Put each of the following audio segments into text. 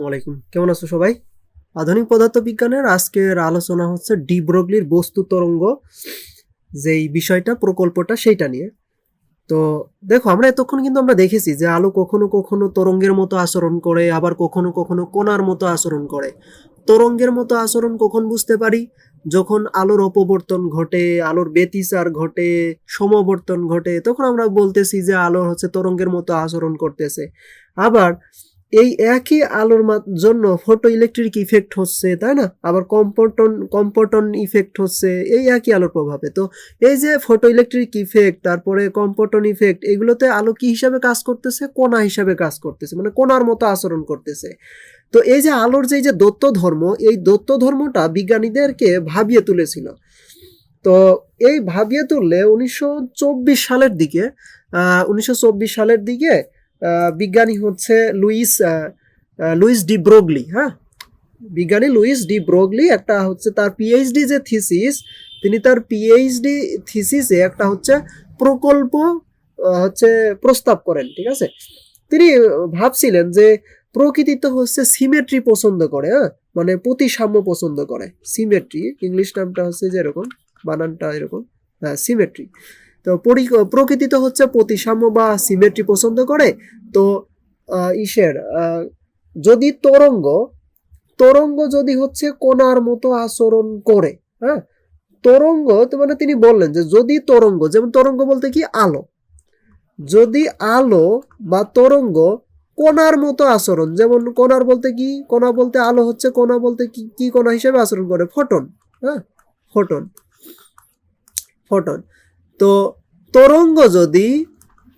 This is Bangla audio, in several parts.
ওয়ালাইকুম কেমন আছো সবাই? আধুনিক পদার্থবিজ্ঞানের আজকের আলোচনা হচ্ছে ডিব্রগলির বস্তু তরঙ্গ, যেই বিষয়টা, প্রকল্পটা, সেইটা নিয়ে। তো দেখো, আমরা এতক্ষণ কিন্তু আমরা দেখেছি যে আলো কখনো কখনো তরঙ্গের মতো আচরণ করে, আবার কখনো কখনো কোনার মতো আচরণ করে। তরঙ্গের মতো আচরণ কখন বুঝতে পারি? যখন আলোর অপবর্তন ঘটে, আলোর ব্যতিচার ঘটে, সমবর্তন ঘটে, তখন আমরা বলতেছি যে আলোর হচ্ছে তরঙ্গের মতো আচরণ করতেছে। আবার এই একই আলোর জন্য ফটো ইলেকট্রিক ইফেক্ট হচ্ছে, তাই না? আবার কম্পটন কম্পটন ইফেক্ট হচ্ছে, এই একই আলোর প্রভাবে। তো এই যে ফটো ইলেকট্রিক ইফেক্ট তারপরে কম্পটন ইফেক্ট এগুলোতে আলো কি হিসাবে কাজ করতেছে? কোনা হিসাবে কাজ করতেছে মানে কোনার মতো আচরণ করতেছে। তো এই যে আলোর যে যে দত্ত ধর্ম এই দত্ত ধর্মটা বিজ্ঞানীদেরকে ভাবিয়ে তুলেছিল। তো এই ভাবিয়ে তুললে উনিশশো চব্বিশ সালের দিকে উনিশশো চব্বিশ সালের দিকে বিজ্ঞানী হচ্ছে লুইস লুইস ডি ব্রোগলি হ্যাঁ? বিজ্ঞানী লুইস ডি ব্রোগলি একটা হচ্ছে তার পিএইচডি যে থিসিস তিনি তার পিএইচডি থিসিসে একটা হচ্ছে প্রকল্প হচ্ছে প্রস্তাব করেন, ঠিক আছে? তিনি ভাবছিলেন যে প্রকৃতি তো হচ্ছে সিমেট্রি পছন্দ করে হ্যাঁ? মানে প্রতিসাম্য পছন্দ করে সিমেট্রি ইংলিশ নামটা হচ্ছে যে এরকম বানানটা এরকম হ্যাঁ সিমেট্রি তো পরি- প্রকৃতি তো হচ্ছে প্রতিসাম্য বা সিমেট্রি পছন্দ করে। তো ইসের যদি তরঙ্গ তরঙ্গ যদি হচ্ছে কোনার মতো আচরণ করে হ্যাঁ? তরঙ্গ মানে তিনি বললেন যে যদি তরঙ্গ, যেমন তরঙ্গ বলতে কি? আলো। যদি আলো বা তরঙ্গ কোনার মতো আচরণ, যেমন কোনার বলতে কি? কোনা বলতে আলো হচ্ছে, কোনা বলতে কি কি কোনা হিসেবে আচরণ করে? ফটন হ্যাঁ? ফটন। ফোটন। তো তরঙ্গ যদি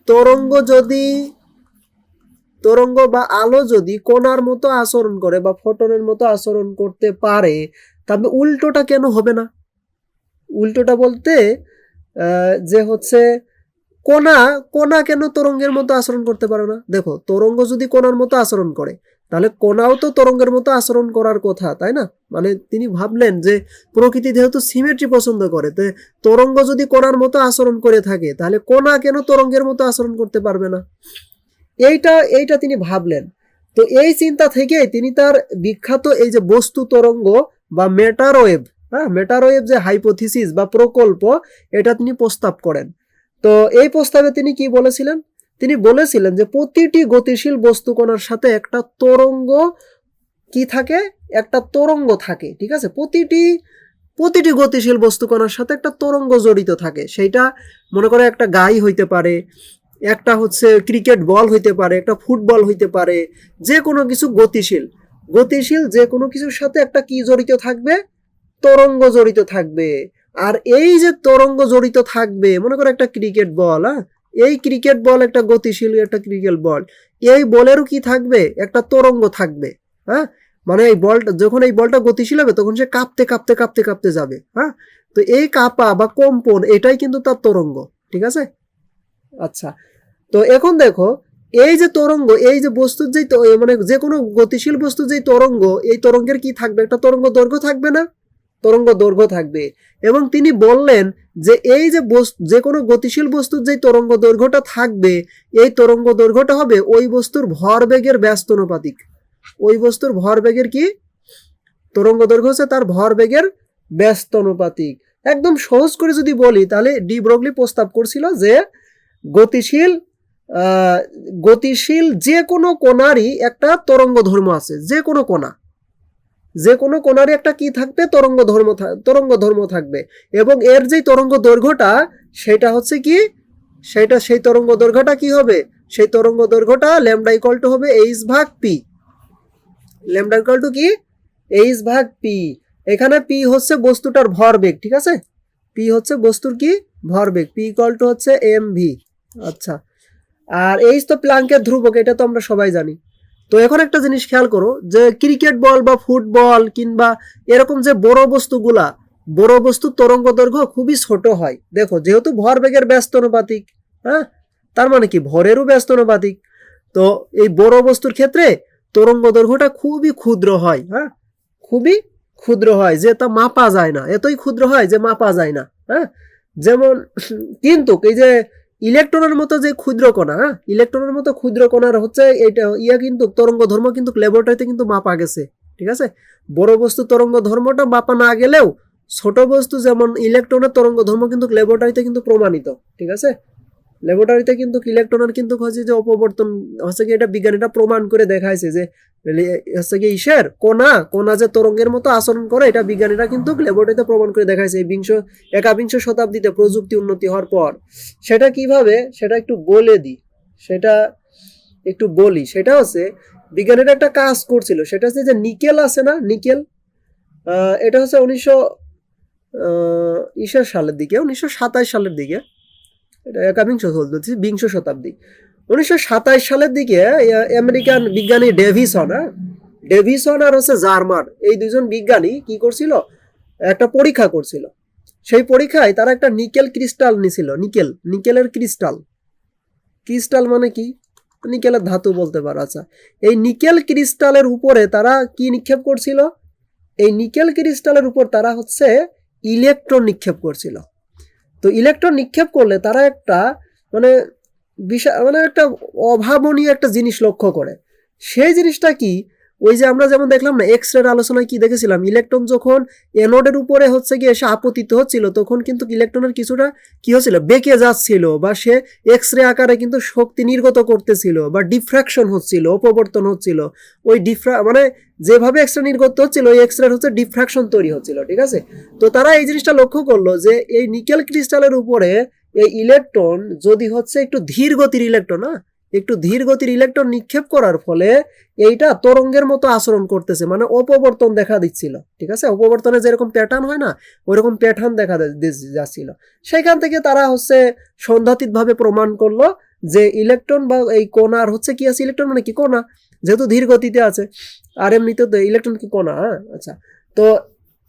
তরঙ্গ যদি, তরঙ্গ বা আলো যদি কোনার মতো আচরণ করে বা ফোটনের মতো আচরণ করতে পারে তবে উল্টোটা কেন হবে না? উল্টোটা বলতে যে হচ্ছে কোনা কোনা কেন তরঙ্গের মতো আচরণ করতে পারে না? দেখো, তরঙ্গ যদি কোনার মতো আচরণ করে, তাহলে কোনাও তো তরঙ্গের মতো আচরণ করার কথা, তাই না? মানে তিনি ভাবলেন যে প্রকৃতি যেহেতু সিমেট্রি পছন্দ করে, তো তরঙ্গ যদি কোনার মতো আচরণ করে থাকে, তাহলে কোনা কেন তরঙ্গের মতো আচরণ করতে পারবে না? এইটা এইটা তিনি ভাবলেন। তো এই চিন্তা থেকে তিনি তার বিখ্যাত এই যে বস্তু তরঙ্গ বা মেটারওয়েভ হ্যাঁ? মেটারওয়েভ যে হাইপোথিসিস বা প্রকল্প, এটা তিনি প্রস্তাব করেন। তো এই প্রস্তাবে তিনি কি বলেছিলেন? তিনি বলেছিলেন যে প্রতিটি গতিশীল বস্তু কণার সাথে একটা তরঙ্গ কি থাকে? একটা তরঙ্গ থাকে, ঠিক আছে? প্রতিটি প্রতিটি গতিশীল বস্তু কণার সাথে একটা তরঙ্গ জড়িত থাকে। সেইটা মনে করে একটা গাই হইতে পারে, একটা হচ্ছে ক্রিকেট বল হইতে পারে, একটা ফুটবল হইতে পারে, যে কোনো কিছু গতিশীল। গতিশীল যে কোনো কিছুর সাথে একটা কি জড়িত থাকবে? তরঙ্গ জড়িত থাকবে। আর এই যে তরঙ্গ জড়িত থাকবে, মনে করো একটা ক্রিকেট বল হ্যাঁ? এই ক্রিকেট বল একটা গতিশীল একটা ক্রিকেট বল এই বলেরও কি থাকবে? একটা তরঙ্গ থাকবে হ্যাঁ? মানে এই বলটা যখন এই বলটা গতিশীল হবে, তখন সে কাঁপতে কাঁপতে কাঁপতে কাঁপতে যাবে হ্যাঁ? তো এই কাঁপা বা কম্পন, এটাই কিন্তু তার তরঙ্গ, ঠিক আছে? আচ্ছা তো এখন দেখো, এই যে তরঙ্গ, এই যে বস্তুর তো- মানে যে কোনো গতিশীল বস্তুর যেই তরঙ্গ, এই তরঙ্গের কি থাকবে? একটা তরঙ্গ দৈর্ঘ্য থাকবে না? তরঙ্গ দৈর্ঘ্য থাকবে। এবং তিনি বললেন যে, এই যে বস্তু, যে কোনো গতিশীল বস্তুর যে তরঙ্গ দৈর্ঘ্যটা থাকবে, এই তরঙ্গ দৈর্ঘ্যটা হবে ওই বস্তুর ভরবেগের ব্যস্তানুপাতিক। ওই বস্তুর ভরবেগের কি? তরঙ্গ দৈর্ঘ্য হচ্ছে তার ভরবেগের ব্যস্তানুপাতিক। একদম সহজ করে যদি বলি, তাহলে ডি ব্রগলি প্রস্তাব করছিল যে, গতিশীল গতিশীল যে কোনো কোণারই একটা তরঙ্গ ধর্ম আছে, যে কোনো কোণা যে কোনো কোণারই একটা কি থাকবে? তরঙ্গ ধর্ম তরঙ্গ ধর্ম থাকবে। এবং এর যে তরঙ্গ দৈর্ঘ্যটা, সেটা হচ্ছে কি? সেটা, সেই তরঙ্গ দৈর্ঘ্যটা কি হবে? সেই তরঙ্গ দৈর্ঘ্যটা ল্যামডা ইকুয়াল টু হবে এইচ ভাগ পি ল্যামডা ইকুয়াল টু কি? এইচ ভাগ পি এখানে পি হচ্ছে বস্তুটার ভর ভরবেগ ঠিক আছে? পি হচ্ছে বস্তুর কি? ভর ভরবেগ পি ইকুয়াল টু হচ্ছে এম ভি আচ্ছা। আর এইচ তো প্লাঙ্কের ধ্রুবক, এটা তো আমরা সবাই জানি। তো এখন একটা জিনিস খেয়াল করো যে ক্রিকেট বল বা ফুটবল কিংবা এরকম যে বড় বস্তুগুলা, বড় বস্তুর তরঙ্গ দৈর্ঘ্য খুবই ছোট হয়। দেখো, যেহেতু ভর বেগের ব্যস্ত অনুপাতিক হ্যাঁ? তার মানে কি? ভরেরও ব্যস্ত অনুপাতিক। তো এই বড় বস্তুর ক্ষেত্রে তরঙ্গ দৈর্ঘ্যটা খুবই ক্ষুদ্র হয় হ্যাঁ? খুবই ক্ষুদ্র হয়, যে তা মাপা যায় না। এতই ক্ষুদ্র হয় যে মাপা যায় না হ্যাঁ? যেমন, কিন্তু এই যে ইলেকট্রনের মতো যে ক্ষুদ্র কণা হ্যাঁ, ইলেকট্রনের মতো ক্ষুদ্র কণার হচ্ছে এটা ইয়া কিন্তু তরঙ্গ ধর্ম কিন্তু ল্যাবরেটরিতে কিন্তু মাপা গেছে ঠিক আছে? বড় বস্তু তরঙ্গ ধর্মটা মাপা না গেলেও ছোট বস্তু যেমন ইলেকট্রনের তরঙ্গ ধর্ম কিন্তু ল্যাবরেটরিতে কিন্তু প্রমাণিত ঠিক আছে? ল্যাবরেটরিতে কিন্তু ইলেকট্রনের কিন্তু হচ্ছে যে অপবর্তন, হচ্ছে কি এটা বিজ্ঞানীরা প্রমাণ করে দেখাইছে যে হচ্ছে কি ইসের কোনা কোনা যে তরঙ্গের মতো আচরণ করে, এটা বিজ্ঞানীরা কিন্তু ল্যাবরেটরিতে প্রমাণ করে দেখাইছে এই বিংশ, একাবিংশ শতাব্দীতে প্রযুক্তি উন্নতি হওয়ার পর। সেটা কীভাবে? সেটা একটু বলে দিই। সেটা একটু বলি। সেটা হচ্ছে, বিজ্ঞানীরা একটা কাজ করছিল। সেটা হচ্ছে যে নিকেল আছে না? নিকেল? এটা হচ্ছে উনিশশো ইসার সালের দিকে, উনিশশো সাতাশ সালের দিকে। এটা একাবিংশ বলছি বিংশ শতাব্দী। উনিশশো সাতাশ সালের দিকে আমেরিকান বিজ্ঞানী ডেভিসন হ্যাঁ? ডেভিসন আর হচ্ছে জার্মান, এই দুজন বিজ্ঞানী কি করছিল? একটা পরীক্ষা করছিল। সেই পরীক্ষায় তারা একটা নিকেল ক্রিস্টাল নিছিল, নিকেল, নিকেলের ক্রিস্টাল। ক্রিস্টাল মানে কি? নিকেলের ধাতু বলতে পারো আচ্ছা। এই নিকেল ক্রিস্টালের উপরে তারা কি নিক্ষেপ করছিল? এই নিকেল ক্রিস্টালের উপর তারা হচ্ছে ইলেকট্রন নিক্ষেপ করছিল। তো ইলেকট্রন নিক্ষেপ করলে তারা একটা মানে বিশাল মানে একটা অভাবনীয় একটা জিনিস লক্ষ্য করে। সেই জিনিসটা কি? ওই যে আমরা যেমন দেখলাম না এক্স রের আলোচনায় কি দেখেছিলাম? ইলেকট্রন যখন এনোডের উপরে হচ্ছে গিয়ে এসে আপতিত হচ্ছিল, তখন কিন্তু ইলেকট্রনের কিছুটা কি হচ্ছিল? বেঁকে যাচ্ছিল বা সে এক্স রে আকারে কিন্তু শক্তি নির্গত করতেছিল বা ডিফ্র্যাকশন হচ্ছিল, অপবর্তন হচ্ছিল। ওই ডিফ্রা মানে যেভাবে এক্স রে নির্গত হচ্ছিল, ওই এক্স রের হচ্ছে ডিফ্র্যাকশন তৈরি হচ্ছিল, ঠিক আছে? তো তারা এই জিনিসটা লক্ষ্য করল যে এই নিকেল ক্রিস্টালের উপরে এই ইলেকট্রন যদি হচ্ছে একটু ধীর গতির ইলেকট্রন, না? একটু ধীর গতির ইলেকট্রন নিক্ষেপ করার ফলে এইটা তরঙ্গের মতো আচরণ করতেছে মানে অপবর্তন দেখা দিচ্ছিল, ঠিক আছে? অপবর্তনে যেরকম প্যাটার্ন হয় না, ওইরকম প্যাটার্ন দেখা যাচ্ছিল। সেখান থেকে তারা হচ্ছে সন্ধ্যাতীতভাবে প্রমাণ করল যে ইলেকট্রন বা এই কোনার হচ্ছে কি আছে? ইলেকট্রন মানে কি কোনা যেহেতু ধীর গতিতে আছে। আর এমনিতে তো ইলেকট্রন কি কোনা হ্যাঁ আচ্ছা। তো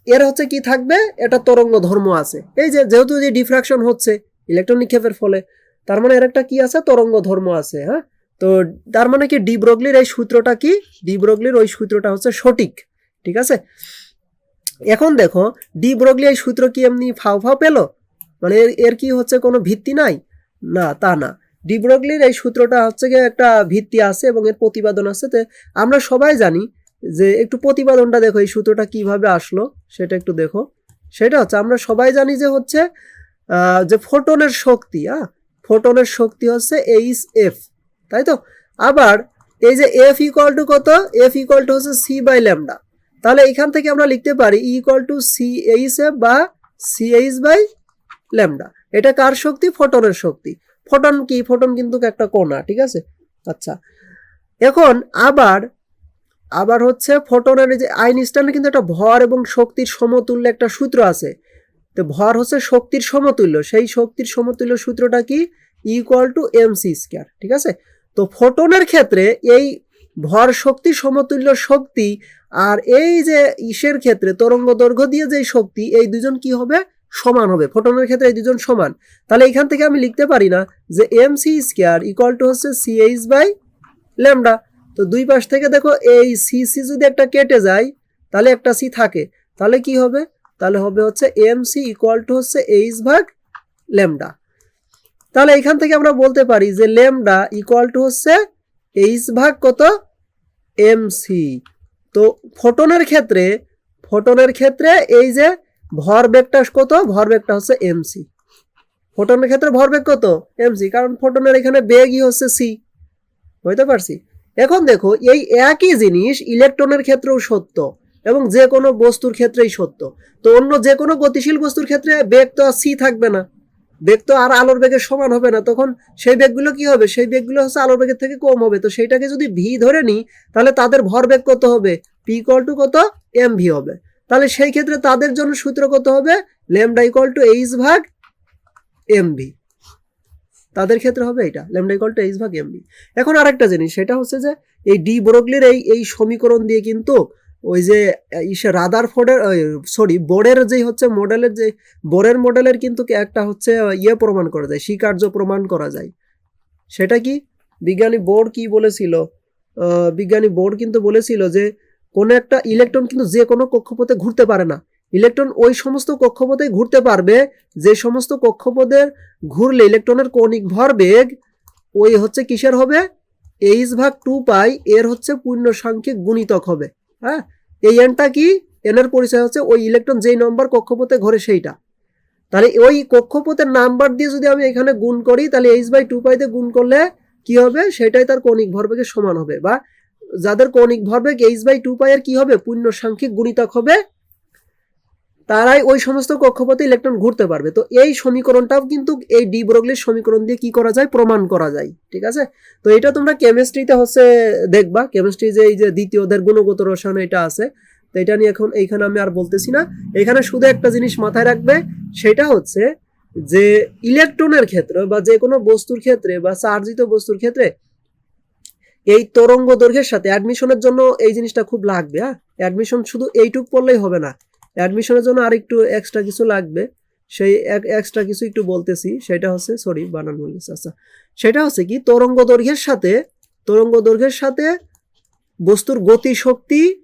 এর হচ্ছে কি থাকবে? এটা তরঙ্গ ধর্ম আছে। এই যে যেহেতু যে ডিফ্রাকশন হচ্ছে ইলেকট্রন নিক্ষেপের ফলে তার মানে এর একটা কি আছে? তরঙ্গ ধর্ম আছে হ্যাঁ? তো তার মানে কি, ডিব্রগলির এই সূত্রটা কি? ডিব্রগলির ওই সূত্রটা হচ্ছে সঠিক, ঠিক আছে? এখন দেখো, ডিব্রগলি এই সূত্র কি এমনি ফাও ফাও পেল? মানে এর কি হচ্ছে কোনো ভিত্তি নাই? না, তা না। ডিব্রগলির এই সূত্রটা হচ্ছে গিয়ে একটা ভিত্তি আছে এবং এর প্রতিপাদন আছে। তো আমরা সবাই জানি যে একটু প্রতিপাদনটা দেখো, এই সূত্রটা কীভাবে আসলো, সেটা একটু দেখো। সেটা হচ্ছে, আমরা সবাই জানি যে হচ্ছে যে ফোটনের শক্তি হ্যাঁ? ফোটনের শক্তি হচ্ছে এইচ এফ তাই তো? আবার এই যে এফ ইকুয়াল টু কত? এফ ইকুয়াল টু হচ্ছে সি বাই ল্যামডা তাহলে এখান থেকে আমরা লিখতে পারি equal to C H F বা সি এইচ বাই ল্যামডা এটা কার শক্তি? ফোটনের শক্তি। ফোটন কি? ফোটন কিন্তু একটা কণা, ঠিক আছে? আচ্ছা। এখন আবার আবার হচ্ছে ফোটনের যে আইনস্টাইনের কিন্তু একটা ভর এবং শক্তির সমতুল্য একটা সূত্র আছে। তো ভর হচ্ছে শক্তির সমতুল্য। সেই শক্তির সমতুল্য সূত্রটা কি? Equal to M C square ঠিক আছে? তো ফোটনের ক্ষেত্রে এই ভর শক্তি সমতুল্য শক্তি আর এই যে ইসের ক্ষেত্রে তরঙ্গ দৈর্ঘ্য দিয়ে যে শক্তি, এই দুজন কি হবে? সমান হবে। ফোটনের ক্ষেত্রে এই দুজন সমান। তাহলে এখান থেকে আমি লিখতে পারি না যে M C square equal to হচ্ছে সি এইচ বাই ল্যামডা তো দুই পাশ থেকে দেখো, এই সি সি যদি একটা কেটে যায়, তাহলে একটা সি থাকে। তাহলে কি হবে? তাহলে হবে হচ্ছে এম সি ইকুয়াল টু হচ্ছে এইচ ভাগ ল্যামডা তাহলে এখান থেকে আমরা বলতে পারি যে ল্যামডা ইকুয়াল টু হচ্ছে এইচ ভাগ কত? এম সি তো ফোটনের ক্ষেত্রে ফোটনের ক্ষেত্রে এই যে ভর ভরবেগটা কত? ভরবেগটা হচ্ছে এম সি ফোটনের ক্ষেত্রে ভরবেগ কত? এম সি কারণ ফোটনের এখানে বেগই হচ্ছে সি বুঝতে পারছি? এখন দেখো, এই একই জিনিস ইলেকট্রনের ক্ষেত্রেও সত্য। এবং যে কোনো বস্তুর ক্ষেত্রেই সত্য। তো অন্য যে কোনো গতিশীল বস্তুর ক্ষেত্রে বেগ তো আর সি থাকবে না। বেগ তো আর আলোর বেগের সমান হবে না। তখন সেই বেগগুলো কি হবে? সেই বেগগুলো হচ্ছে আলোর বেগের থেকে কম হবে। তো সেইটাকে যদি ভি ধরে নিই, তাহলে তাদের ভরবেগ কত হবে? পি ইকুয়াল টু কত? এম ভি হবে। তাহলে সেই ক্ষেত্রে তাদের জন্য সূত্র কত হবে? ল্যামডা ইকুয়াল টু এইচ ভাগ এম ভি তাদের ক্ষেত্রে হবে এটা। ল্যামডা ইকুয়াল টু এইচ ভাগ এম ভি এখন আরেকটা জিনিস, সেটা হচ্ছে যে এই ডি ব্রোগলির এই এই সমীকরণ দিয়ে কিন্তু ওই যে ইসে রাদার ফোর্ডের সরি বোর্ডের যে হচ্ছে মডেলের যে, বোরের মডেলের কিন্তু একটা হচ্ছে ইয়ে প্রমাণ করা যায়, স্বীকার্য প্রমাণ করা যায়। সেটা কি? বিজ্ঞানী বোর্ড কি বলেছিল? বিজ্ঞানী বোর্ড কিন্তু বলেছিল যে, কোনো একটা ইলেকট্রন কিন্তু যে কোনো কক্ষপথে ঘুরতে পারে না। ইলেকট্রন ওই সমস্ত কক্ষপথে ঘুরতে পারবে, যে সমস্ত কক্ষপথের ঘুরলে ইলেকট্রনের কৌণিক ভরবেগ ওই হচ্ছে কিসের হবে? এইচ ভাগ টু পাই এর হচ্ছে পূর্ণ সাংখ্যিক গুণিতক হবে। হ্যাঁ? এই এনটা কি? এনের পরিচয় হচ্ছে ওই ইলেকট্রন যেই নম্বর কক্ষপথে ঘরে সেইটা। তাহলে ওই কক্ষপথের নাম্বার দিয়ে যদি আমি এখানে গুণ করি, তাহলে এইচ বাই টু পাইতে গুণ করলে কি হবে? সেটাই তার কৌণিক ভরবেগের সমান হবে। বা যাদের কৌণিক ভরবেগ এইচ বাই টু পাই এর কি হবে? পূর্ণ সাংখ্যিক গুণিতক হবে। তারাই ওই সমস্ত কক্ষপথে ইলেকট্রন ঘুরতে পারবে। তো এই সমীকরণটাও কিন্তু এই ডি ব্রগলির সমীকরণ দিয়ে কি করা যায়? প্রমাণ করা যায়, ঠিক আছে? তো এটা তোমরা কেমিস্ট্রিতে হচ্ছে দেখবা। কেমিস্ট্রি যে এই যে দ্বিতীয়দের গুণগত রসায়ন এটা আছে। তো এটা নিয়ে এখন এইখানে আমি আর বলতেছি না। এখানে শুধু একটা জিনিস মাথায় রাখবে, সেটা হচ্ছে যে ইলেকট্রনের ক্ষেত্রে বা যে কোনো বস্তুর ক্ষেত্রে বা চার্জিত বস্তুর ক্ষেত্রে এই তরঙ্গ দৈর্ঘ্যের সাথে অ্যাডমিশনের জন্য এই জিনিসটা খুব লাগবে হ্যাঁ? অ্যাডমিশন শুধু এইটুক পড়লেই হবে না। অ্যাডমিশনের জন্য আর একটু এক্সট্রা কিছু লাগবে। সেই এক এক্সট্রা কিছু একটু বলতেছি, সেটা হচ্ছে সরি বানান বলতেছি আচ্ছা। সেটা হচ্ছে কি, তরঙ্গ দৈর্ঘ্যের সাথে, তরঙ্গ দৈর্ঘ্যের সাথে বস্তুর গতিশক্তি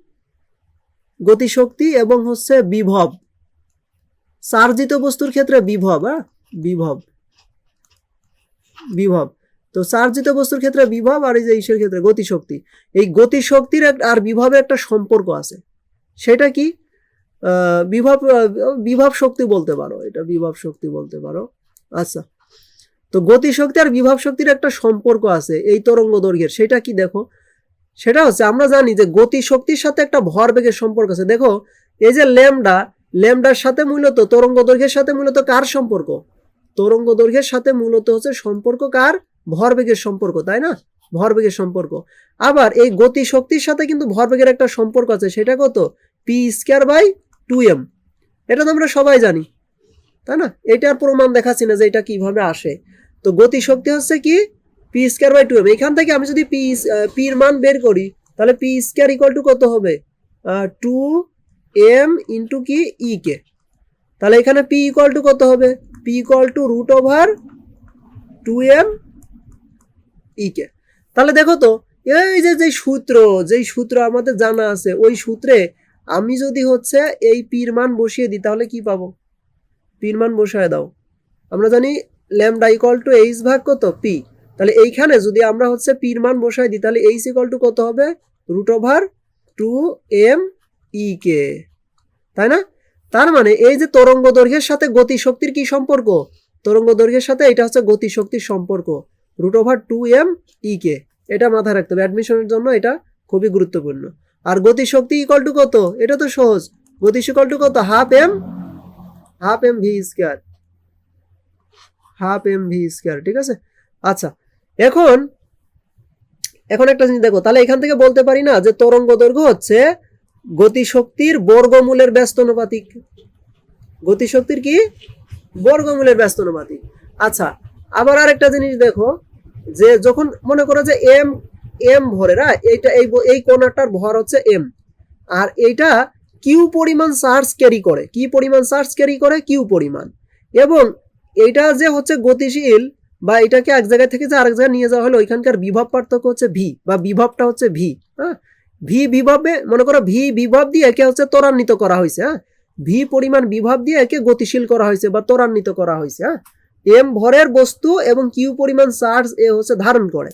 গতিশক্তি এবং হচ্ছে বিভব। চার্জিত বস্তুর ক্ষেত্রে বিভব হ্যাঁ? বিভব। বিভব। তো চার্জিত বস্তুর ক্ষেত্রে বিভব আর এই যে ইসের ক্ষেত্রে গতিশক্তি। এই গতিশক্তির আর বিভবের একটা সম্পর্ক আছে। সেটা কি? বিভব বিভব শক্তি বলতে পারো, এটা বিভব শক্তি বলতে পারো। আচ্ছা তো গতিশক্তি আর বিভব শক্তির একটা সম্পর্ক আছে, এই তরঙ্গ দৈর্ঘ্যের, সেটা কি দেখো? সেটা হচ্ছে, আমরা জানি যে গতি শক্তির সাথে একটা ভরবেগের সম্পর্ক আছে। দেখো, এই যে ল্যামডা, ল্যামডার সাথে মূলত তরঙ্গ দৈর্ঘ্যের সাথে মূলত কার সম্পর্ক? তরঙ্গ দৈর্ঘ্যের সাথে মূলত হচ্ছে সম্পর্ক কার? ভরবেগের সম্পর্ক, তাই না? ভরবেগের সম্পর্ক। আবার এই গতি শক্তির সাথে কিন্তু ভরবেগের একটা সম্পর্ক আছে, সেটা কত? P square by two M. এটা তো আমরা সবাই জানি, তাই না? এটার প্রমাণ দেখাচ্ছি না যে এটা কীভাবে আসে। তো গতি শক্তি হচ্ছে কি? P square by two M. এখান থেকে আমি যদি পি পির মান বের করি, তাহলে পি স্কোয়ার ইকুয়াল টু কত হবে? টু এম ইন্টু কি? ই কে। তাহলে এখানে পি ইকুয়াল টু কত হবে? P equal to root over two M E K. তাহলে দেখো তো, এই যে যে সূত্র, যেই সূত্র আমাদের জানা আছে, ওই সূত্রে আমি যদি হচ্ছে এই পির মান বসিয়ে দিই, তাহলে কি পাবো? পির মান বসায় দাও। আমরা জানি ল্যামডা ইকুয়াল টু এইচ ভাগ কত? পি। তাহলে এইখানে যদি আমরা হচ্ছে পির মান বসাই দিই, তাহলে এইচ ইকুয়াল টু কত হবে? Root over two M E K. তাই না? তার মানে এই যে তরঙ্গ দৈর্ঘ্যের সাথে গতি শক্তির কি সম্পর্ক? তরঙ্গ দৈর্ঘ্যের সাথে এটা হচ্ছে গতি শক্তির সম্পর্ক। Root over two M E K. এটা মাথায় রাখতে হবে। অ্যাডমিশনের জন্য এটা খুবই গুরুত্বপূর্ণ। আর গতি শক্তি ইকুয়াল টু কত? এটা তো সহজ। গতি ইকুয়াল টু কত? Half M half M V square half M V square ঠিক আছে? আচ্ছা এখন এখন একটা জিনিস দেখো, তাহলে এখান থেকে বলতে পারি না যে তরঙ্গ দৈর্ঘ্য হচ্ছে গতিশক্তির বর্গমূলের ব্যস্তানুপাতিক গতিশক্তির কি? বর্গমূলের ব্যস্তানুপাতিক আচ্ছা আবার আরেকটা জিনিস দেখো, যে যখন মনে করো যে এম এম ভরের হ্যাঁ এইটা এই এই কোণাটার ভর হচ্ছে এম আর এইটা কিউ পরিমাণ চার্জ ক্যারি করে। কি পরিমাণ চার্জ ক্যারি করে কিউ পরিমাণ। এবং এইটা যে হচ্ছে গতিশীল বা এটাকে এক জায়গা থেকে যে আরেক জায়গায় নিয়ে যাওয়া হলো ওইখানকার বিভব পার্থক্য হচ্ছে ভি বা বিভবটা হচ্ছে ভি হ্যাঁ? ভি বিভবে মনে করো ভি বিভব দিয়ে একে হচ্ছে ত্বরান্বিত করা হয়েছে হ্যাঁ? ভি পরিমাণ বিভব দিয়ে একে গতিশীল করা হয়েছে বা ত্বরান্বিত করা হয়েছে হ্যাঁ? এম ভরের বস্তু এবং কিউ পরিমাণ চার্জ এ হচ্ছে ধারণ করে।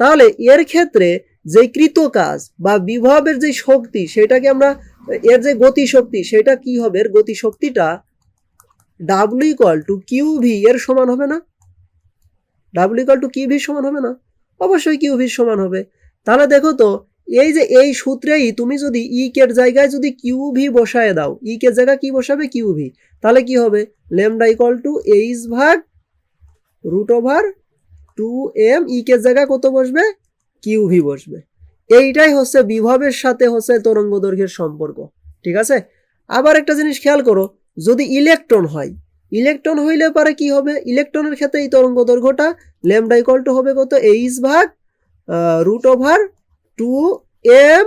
তাহলে এর ক্ষেত্রে যে কৃত কাজ বা বিভবের যে শক্তি, সেটাকে আমরা, এর যে গতি শক্তি সেটা কি হবে? এর গতি শক্তিটা W equal to Q V এর সমান হবে না? W equal to Q V সমান হবে না? অবশ্যই কিউ ভির সমান হবে। তাহলে দেখো তো, এই যে এই সূত্রেই তুমি যদি ই কের জায়গায় যদি কিউ ভি বসায় দাও ই কের জায়গায় কি বসাবে? কিউ ভি তাহলে কি হবে? লেমডা ইকুয়াল টু এইচ ভাগ root over two M E কের জায়গায় কত বসবে? কিউ ভি বসবে। এইটাই হচ্ছে বিভবের সাথে হচ্ছে তরঙ্গ দৈর্ঘ্যের সম্পর্ক, ঠিক আছে? আবার একটা জিনিস খেয়াল করো, যদি ইলেকট্রন হয় ইলেকট্রন হইলে পারে কি হবে? ইলেকট্রনের ক্ষেত্রে এই তরঙ্গ দৈর্ঘ্যটা ল্যামডা ইকুয়াল টু হবে কত? এইচ ভাগ রুট ওভার টু এম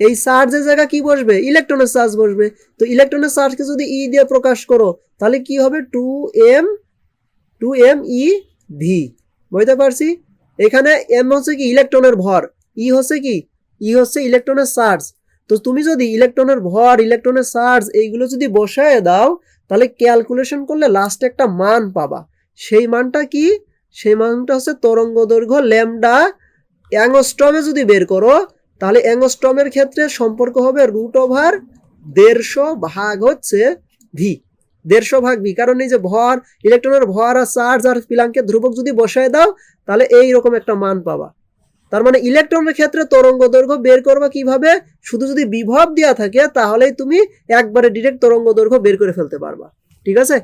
এই চার্জের জায়গা কি বসবে? ইলেকট্রনের চার্জ বসবে। তো ইলেকট্রনের চার্জকে যদি ই দিয়ে প্রকাশ করো, তাহলে কি হবে? Two M two M E V বুঝতে পারছি? এখানে এম হচ্ছে কি ইলেকট্রনের ভর ই হচ্ছে কি? ই হচ্ছে ইলেকট্রনের চার্জ তো তুমি যদি ইলেকট্রনের ভর ইলেকট্রনের চার্জ এইগুলো যদি বসায় দাও, তাহলে ক্যালকুলেশন করলে লাস্টে একটা মান পাবা। সেই মানটা কি? সেই মানটা হচ্ছে তরঙ্গ দৈর্ঘ্য ল্যামডা অ্যাংস্ট্রমে যদি বের করো, তাহলে অ্যাংস্ট্রমের ক্ষেত্রে সম্পর্ক হবে রুট ওভার দেড়শো ভাগ হচ্ছে ভি দেড়শো ভাগ বি। কারণ এই যে ভর ইলেকট্রনের ভর আর চার্জ আর পিলাঙ্কের ধ্রুবক যদি বসায় দাও, তাহলে এই রকম একটা মান পাবা। তার মানে ইলেকট্রনের ক্ষেত্রে তরঙ্গ দৈর্ঘ্য বের করবা কীভাবে? শুধু যদি বিভব দেওয়া থাকে, তাহলেই তুমি একবারে ডিরেক্ট তরঙ্গ দৈর্ঘ্য বের করে ফেলতে পারবা। ঠিক আছে?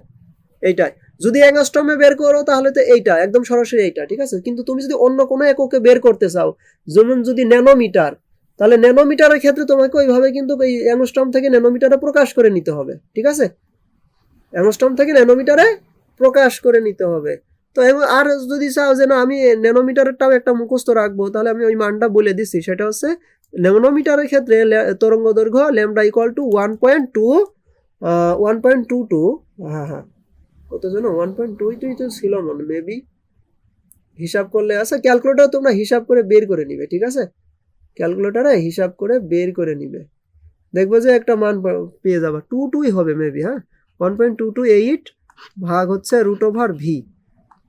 এইটাই। যদি অ্যাংস্ট্রমে বের করো, তাহলে তো এইটা, একদম সরাসরি এইটা, ঠিক আছে? কিন্তু তুমি যদি অন্য কোনো এককে বের করতে চাও, যেমন যদি ন্যানোমিটার, তাহলে ন্যানোমিটারের ক্ষেত্রে তোমাকে ওইভাবে কিন্তু এই অ্যাংস্ট্রম থেকে ন্যানোমিটারে প্রকাশ করে নিতে হবে, ঠিক আছে? অ্যাংস্ট্রম থেকে ন্যানোমিটারে প্রকাশ করে নিতে হবে। তো এবং আর যদি চাও যে না, আমি ন্যানোমিটারেরটাও একটা মুখস্থ রাখব, তাহলে আমি ওই মানটা বলে দিচ্ছি সেটা হচ্ছে ন্যানোমিটারের ক্ষেত্রে তরঙ্গ দৈর্ঘ্য lambda equal to one point two one point two two হ্যাঁ হ্যাঁ। কত যেন? ওয়ান পয়েন্ট টুই টুই তো ছিল মনে মেবি হিসাব করলে আছে। ক্যালকুলেটার তোমরা হিসাব করে বের করে নিবে, ঠিক আছে? ক্যালকুলেটারে হিসাব করে বের করে নিবে। দেখবে যে একটা মান পেয়ে যাবে। টু টুই হবে মেবি হ্যাঁ? One point two two eight ভাগ হচ্ছে রুট ওভার ভি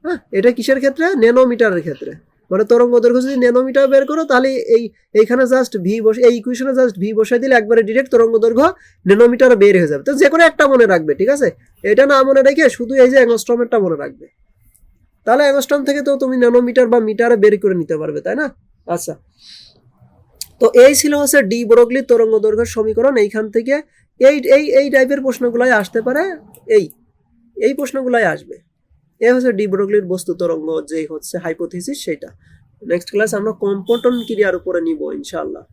হ্যাঁ এটা কিসের ক্ষেত্রে? ন্যানোমিটারের ক্ষেত্রে। মানে তরঙ্গ দৈর্ঘ্য যদি ন্যানোমিটার বের করো, তাহলে এই, এইখানে জাস্ট ভি বসে, এই ইকুয়েশনে জাস্ট ভি বসাই দিলে একবারে ডিরেক্ট তরঙ্গ দৈর্ঘ্য ন্যানোমিটার বের হয়ে যাবে। তো যে কোনো একটা মনে রাখবে, ঠিক আছে? এটা না মনে রেখে শুধু এই যে অ্যাংস্ট্রমেরটা মনে রাখবে। তাহলে অ্যাংস্ট্রম থেকে তো তুমি ন্যানোমিটার বা মিটারে বের করে নিতে পারবে, তাই না? আচ্ছা। তো এই ছিল হচ্ছে ডি ব্রগলি তরঙ্গ দৈর্ঘ্যের সমীকরণ। এইখান থেকে এই এই এই টাইপের প্রশ্নগুলাই আসতে পারে, এই এই প্রশ্নগুলাই আসবে। এ হচ্ছে ডিব্রোগলির বস্তু তরঙ্গ যে হচ্ছে হাইপোথিসিস সেটা। নেক্সট ক্লাস আমরা কম্পটন ক্রিয়ার উপরে নিব, ইনশাআল্লাহ।